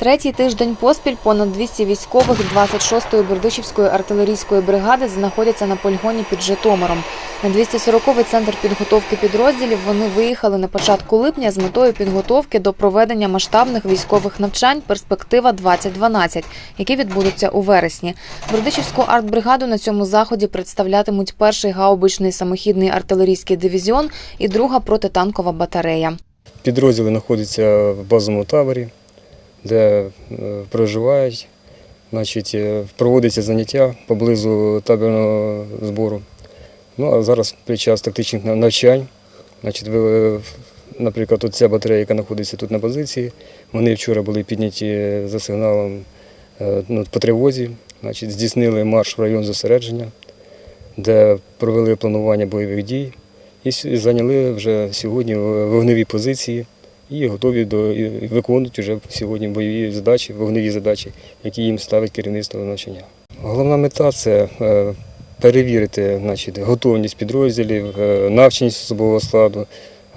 Третій тиждень поспіль понад 200 військових 26-ї Бердичівської артилерійської бригади знаходяться на полігоні під Житомиром. На 240-й центр підготовки підрозділів вони виїхали на початку липня з метою підготовки до проведення масштабних військових навчань «Перспектива 2012», які відбудуться у вересні. Бердичівську артбригаду на цьому заході представлятимуть перший гаубичний самохідний артилерійський дивізіон і друга протитанкова батарея. Підрозділи знаходяться в базовому таборі, де е, проживають. Значить, е, проводяться заняття поблизу табірного збору. Ну а зараз під час тактичних навчань, значить, е, наприклад, ця батарея, яка знаходиться тут на позиції, вони вчора були підняті за сигналом ну, по тривозі, значить, здійснили марш в район зосередження, де провели планування бойових дій і зайняли вже сьогодні вогневі позиції і готові до і виконують вже сьогодні бойові задачі, вогневі задачі, які їм ставить керівництво навчання. Головна мета це е, перевірити значить, готовність підрозділів, е, навченість особового складу,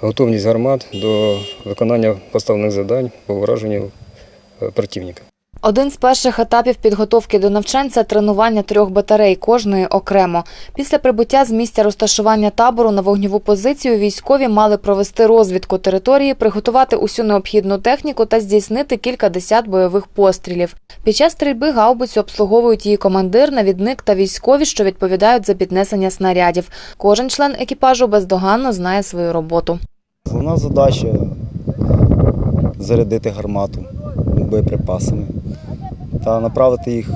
готовність гармат до виконання поставлених завдань по враженню е, противника. Один з перших етапів підготовки до навчань це тренування трьох батарей, кожної окремо. Після прибуття з місця розташування табору на вогневу позицію військові мали провести розвідку території, приготувати усю необхідну техніку та здійснити кілька десят бойових пострілів. Під час стрільби гаубицю обслуговують її командир, навідник та військові, що відповідають за піднесення снарядів. Кожен член екіпажу бездоганно знає свою роботу. Головна задача зарядити гармату боєприпасами та направити їх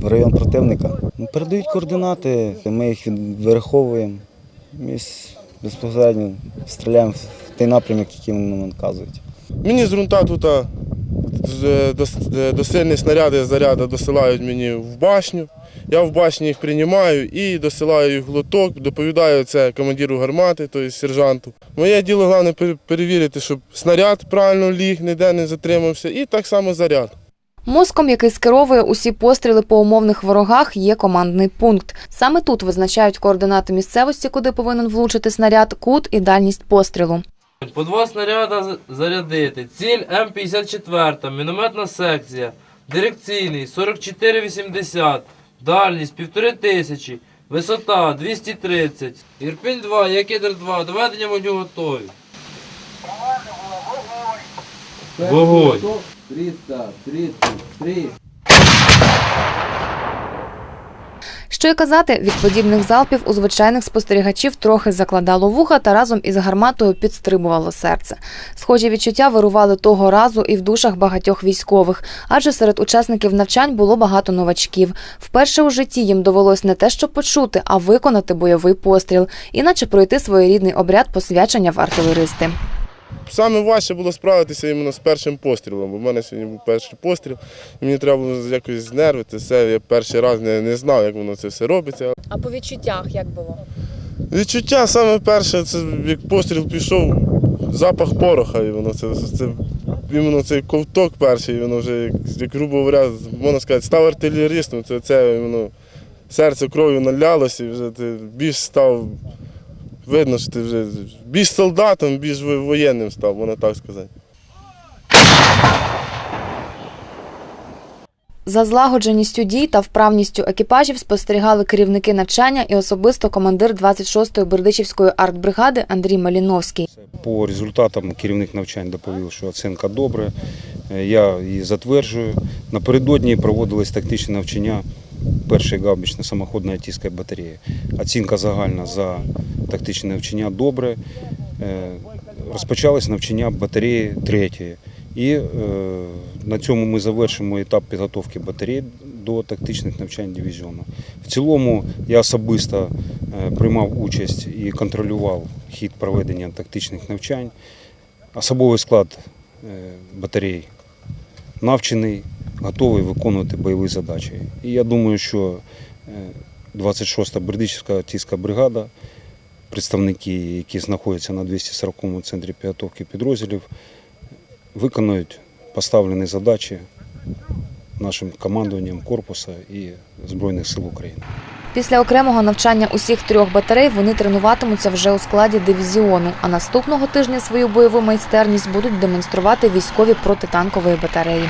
в район противника. Ну, Передають координати, ми їх вираховуємо і безпосередньо стріляємо в той напрямок, який нам вказують. Мені з грунта тут досильні снаряди заряди досилають мені в башню. Я в башні їх приймаю і досилаю їх в лоток, доповідаю це командиру гармати, тобто сержанту. Моє діло головне перевірити, щоб снаряд правильно ліг, ніде не затримався, і так само заряд. Мозком, який скеровує усі постріли по умовних ворогах, є командний пункт. Саме тут визначають координати місцевості, куди повинен влучити снаряд, кут і дальність пострілу. По два снаряда зарядити. Ціль М54, мінометна секція, дирекційний 4480, дальність 1500, висота 230. Ірпінь 2, Якидр 2, доведення вогню готові. Вогонь. 333. Що й казати, від подібних залпів у звичайних спостерігачів трохи закладало вуха та разом із гарматою підстрибувало серце. Схожі відчуття вирували того разу і в душах багатьох військових, адже серед учасників навчань було багато новачків. Вперше у житті їм довелось не те, що почути, а виконати бойовий постріл, іначе пройти своєрідний обряд посвячення в артилеристи. Саме важче було справитися іменно з першим пострілом, бо в мене сьогодні був перший постріл, і мені треба було якось знервити все. Я перший раз не, не знав, як воно це все робиться. А по відчуттях як було? Відчуття саме перше, це як постріл пішов, запах пороха, і воно це, це іменно цей ковток перший, і воно вже, як, як грубо говоря, можна сказати, став артилерістом, це, це іменно серце кров'ю налялося, і вже ти більш став. Видно, що ти вже більш солдатом, більш воєнним став, можна так сказати. За злагодженістю дій та вправністю екіпажів спостерігали керівники навчання і особисто командир 26-ї Бердичівської артбригади Андрій Маліновський. По результатам керівник навчань доповів, що оцінка добре. Я її затверджую. Напередодні проводились тактичні навчання першої гаубичної самоходної артистської батареї. Оцінка загальна за тактичне навчання добре. Е, Розпочалось навчання батареї третьої. І е, на цьому ми завершимо етап підготовки батареї до тактичних навчань дивізіону. В цілому я особисто е, приймав участь і контролював хід проведення тактичних навчань. Особовий склад батарей навчений, готовий виконувати бойові задачі. І я думаю, що е, 26-та Бердичівська артистська бригада, представники, які знаходяться на 240-му центрі підготовки підрозділів, виконують поставлені задачі нашим командуванням корпусу і Збройних сил України. Після окремого навчання усіх трьох батарей вони тренуватимуться вже у складі дивізіону. А наступного тижня свою бойову майстерність будуть демонструвати військові протитанкової батареї.